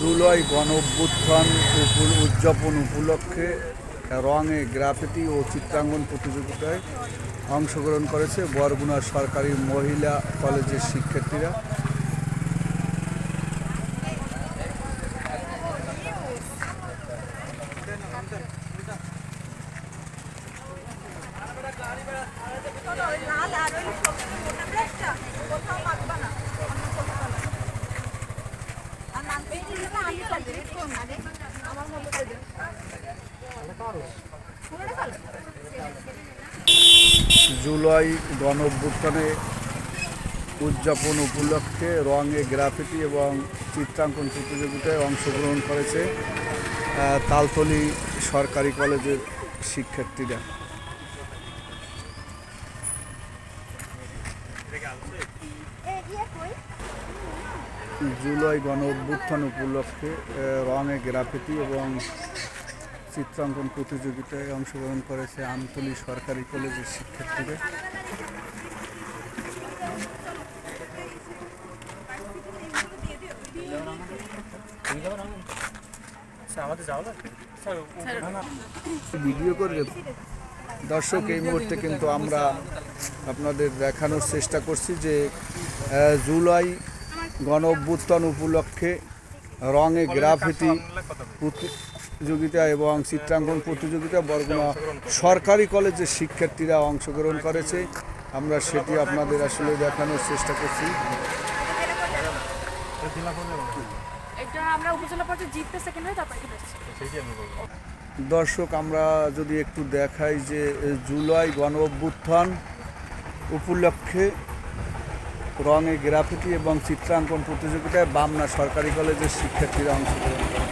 জুলাই গণ অভ্যুত্থান উদযাপন উপলক্ষে রঙে গ্রাফিটি ও চিত্রাঙ্কন প্রতিযোগিতায় অংশগ্রহণ করেছে বরগুনা সরকারি মহিলা কলেজের শিক্ষার্থীরা। লাল আর ওই কোথাও না অন্য কোথাও না। আর নামতে দিলে না আমি কমপ্লিট করব না রে। আমার মতো করে দে। পুরোটা ভালো। জুলাই গণ অভ্যুত্থানে উদযাপন উপলক্ষে রঙে গ্রাফিটি এবং চিত্রাঙ্কন প্রতিযোগিতায় অংশগ্রহণ করেছে তালতলি সরকারি কলেজের শিক্ষার্থীরা। জুলাই গণ অভ্যুত্থান উপলক্ষে রঙে গ্রাফিতি এবং চিত্রাঙ্কন প্রতিযোগিতায় অংশগ্রহণ করেছে আমতলী সরকারি কলেজের শিক্ষার্থীরা। ভিডিও করবে দর্শক এই মুহূর্তে কিন্তু আমরা আপনাদের দেখানোর চেষ্টা করছি যে জুলাই গণ অভ্যুত্থান উপলক্ষে রঙে গ্রাফিটি প্রতিযোগিতা এবং চিত্রাঙ্কন প্রতিযোগিতা বরগুনা সরকারি কলেজের শিক্ষার্থীরা অংশগ্রহণ করেছে। আমরা সেটি আপনাদের আসলে দেখানোর চেষ্টা করছি। দর্শক আমরা যদি একটু দেখাই যে জুলাই গণ অভ্যুত্থান উপলক্ষে রঙে গ্রাফিতি এবং চিত্রাঙ্কন প্রতিযোগিতায় বামনা সরকারি কলেজের শিক্ষার্থীরা অংশগ্রহণ করে।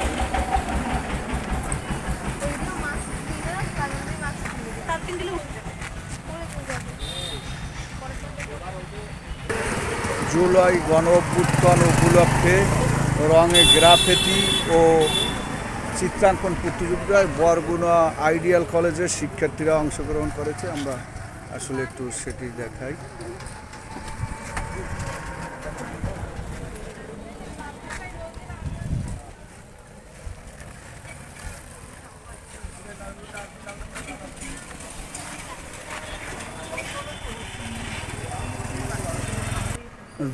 জুলাই গণ অভ্যুত্থান উপলক্ষে রঙে গ্রাফিতি ও চিত্রাঙ্কন প্রতিযোগিতায় বরগুনা আইডিয়াল কলেজের শিক্ষার্থীরা অংশগ্রহণ করেছে আমরা আসলে একটু সেটি দেখাই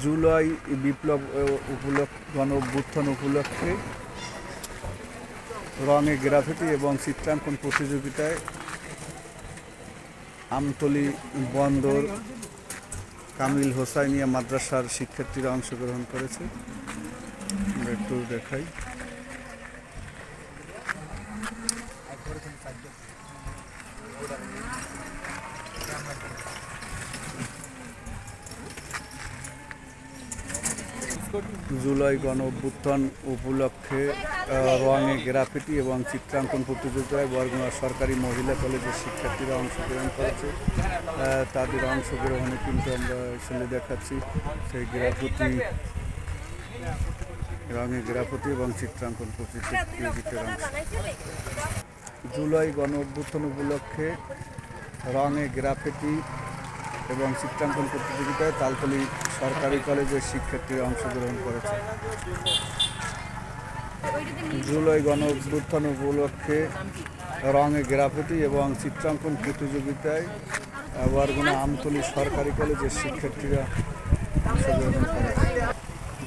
জুলাই বিপ্লব উপলক্ষ গণ অভ্যুত্থান উপলক্ষে রঙে গ্রাফিটি এবং চিত্রাঙ্কন প্রতিযোগিতায় আমতলি বন্দর কামিল হোসাইনিয়া মাদ্রাসার শিক্ষার্থীরা অংশগ্রহণ করেছে। একটু দেখাই। জুলাই গণ অভ্যুত্থান উপলক্ষে রঙে গ্রাফিটি এবং চিত্রাঙ্কন প্রতিযোগিতায় বরগুনা সরকারি মহিলা কলেজের শিক্ষার্থীরা অংশগ্রহণ করেছে। তাদের অংশগ্রহণে কিন্তু আমরা আসলে দেখাচ্ছি সেই গ্রাফিটি রঙে গ্রাফিটি এবং চিত্রাঙ্কন প্রতিযোগিতার অংশ। জুলাই গণ অভ্যুত্থান উপলক্ষে রঙে গ্রাফিটি এবং চিত্রাঙ্কন প্রতিযোগিতায় তালতলি সরকারি কলেজের শিক্ষার্থীরা অংশগ্রহণ করেছে। জুলাই গণ অভ্যুত্থান উপলক্ষে রঙে গ্রাফিটি এবং চিত্রাঙ্কন প্রতিযোগিতায় বরগুনা আমতলী সরকারি কলেজের শিক্ষার্থীরা অংশগ্রহণ করেছে।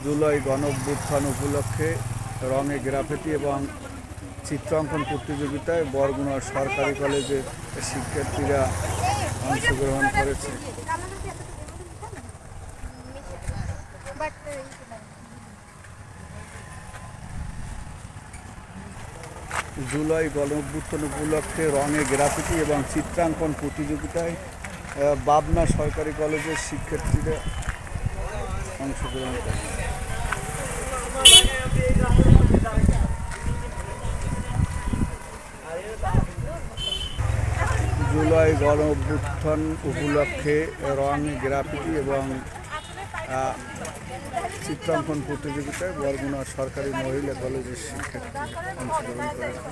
জুলাই গণ অভ্যুত্থান উপলক্ষে রঙে গ্রাফিটি এবং চিত্রাঙ্কন প্রতিযোগিতায় বরগুনা সরকারি কলেজের শিক্ষার্থীরা অংশগ্রহণ করেছে। জুলাই গণ অভ্যুত্থান উপলক্ষে রঙে গ্রাফিটি এবং চিত্রাঙ্কন প্রতিযোগিতায় বাবনা সরকারি কলেজের শিক্ষার্থীরা অংশগ্রহণ করে জুলাই গণ অভ্যুত্থান উপলক্ষে রং গ্রাফিটি এবং চিত্রাঙ্কন প্রতিযোগিতায় বরগুনা সরকারি মহিলা কলেজের শিক্ষার্থী অংশগ্রহণ করেছে।